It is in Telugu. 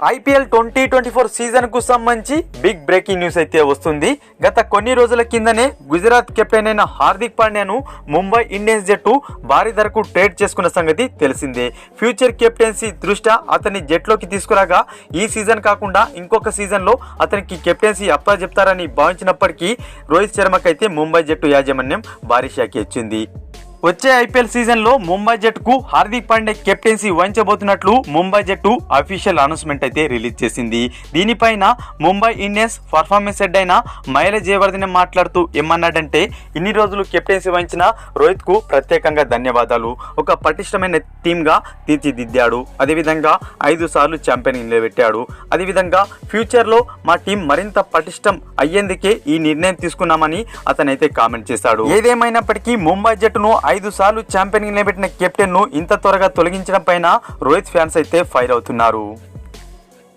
ఐపీఎల్ ట్వంటీ ట్వంటీ ఫోర్ సీజన్కు సంబంధించి బిగ్ బ్రేకింగ్ న్యూస్ అయితే వస్తుంది. గత కొన్ని రోజుల కిందనే గుజరాత్ కెప్టెన్ అయిన హార్దిక్ పాండ్యాను ముంబై ఇండియన్స్ జట్టు భారీ ధరకు ట్రేడ్ చేసుకున్న సంగతి తెలిసిందే. ఫ్యూచర్ కెప్టెన్సీ దృష్ట్యా అతన్ని జట్లోకి తీసుకురాగా ఈ సీజన్ కాకుండా ఇంకొక సీజన్లో అతనికి కెప్టెన్సీ అప్ప చెప్తారని భావించినప్పటికీ రోహిత్ శర్మకైతే ముంబై జట్టు యాజమాన్యం భారీ షాకి ఇచ్చింది. వచ్చే ఐపీఎల్ సీజన్లో ముంబై జట్టుకు హార్దిక్ పాండే కెప్టెన్సీ వహించబోతున్నట్లు ముంబై జట్టు అఫీషియల్ అనౌన్స్మెంట్ అయితే రిలీజ్ చేసింది. దీనిపైన ముంబై ఇండియన్స్ పర్ఫార్మెన్స్ హెడ్ అయిన మహిళ జయవర్ధన్ మాట్లాడుతూ ఏమన్నాడంటే ఇన్ని రోజులు కెప్టెన్సీ వహించిన రోహిత్కు ప్రత్యేకంగా ధన్యవాదాలు. ఒక పటిష్టమైన టీమ్గా తీర్చిదిద్దాడు. అదేవిధంగా ఐదు సార్లు ఛాంపియన్ నిలబెట్టాడు. అదేవిధంగా ఫ్యూచర్లో మా టీం మరింత పటిష్టం అయ్యేందుకే ఈ నిర్ణయం తీసుకున్నామని అతనైతే కామెంట్ చేశాడు. ఏదేమైనప్పటికీ ముంబై జట్టును ఐదు సార్లు ఛాంపియన్ నిలబెట్టిన కెప్టెన్ను ఇంత త్వరగా తొలగించడం పైన రోహిత్ ఫ్యాన్స్ అయితే ఫైర్ అవుతున్నారు.